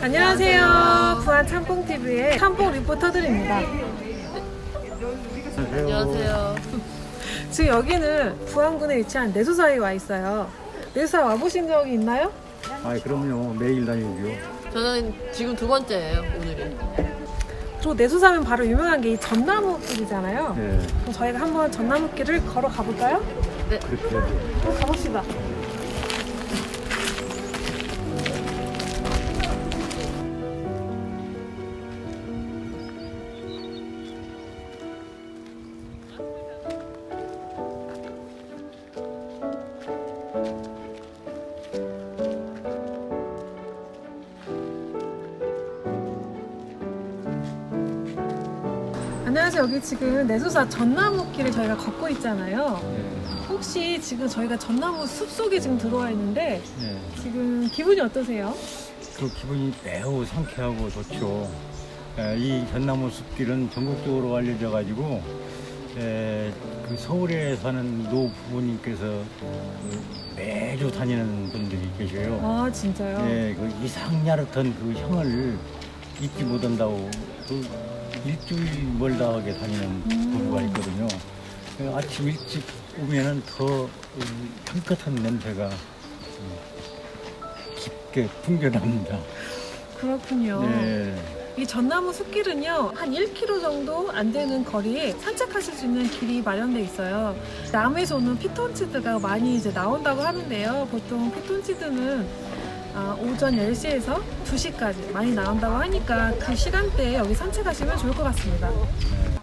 안녕하세요. 부안 참뽕TV의 참뽕 리포터들입니다. 안녕하세요. 지금 여기는 부안군에 위치한 내수사에 와 있어요. 내수사 와보신 적이 있나요? 아, 그럼요. 매일 다니고요. 저는 지금 두 번째예요, 오늘이. 그리고 내수사면 바로 유명한 게 이 전나무길이잖아요. 네, 그럼 저희가 한번 전나무길을 걸어 가볼까요? 그렇게 해야 돼요. 한번 가봅시다. 안녕하세요. 여기 지금 내수사 전나무길을 저희가 걷고 있잖아요. 네, 혹시 지금 저희가 전나무 숲 속에 지금 들어와 있는데 네. 지금 기분이 어떠세요? 그 기분이 매우 상쾌하고 좋죠. 에, 이 전나무 숲길은 전국적으로 알려져 가지고 그 서울에 사는 노 부모님께서 그 매주 다니는 분들이 계셔요. 아 진짜요? 네, 그 이상야릇한 그 향을 잊지 못한다고 그 일주일 멀다하게 다니는 음. 부부가 있거든요. 그 아침 일찍 오면은 더 음, 향긋한 냄새가 음, 깊게 풍겨납니다. 그렇군요. 네, 이 전나무 숲길은요 한 1km 정도 안 되는 거리에 산책하실 수 있는 길이 마련돼 있어요. 나무에서 오는 피톤치드가 많이 이제 나온다고 하는데요. 보통 피톤치드는 아, 오전 10시에서 2시까지 많이 나온다고 하니까 그 시간대에 여기 산책하시면 좋을 것 같습니다. 네.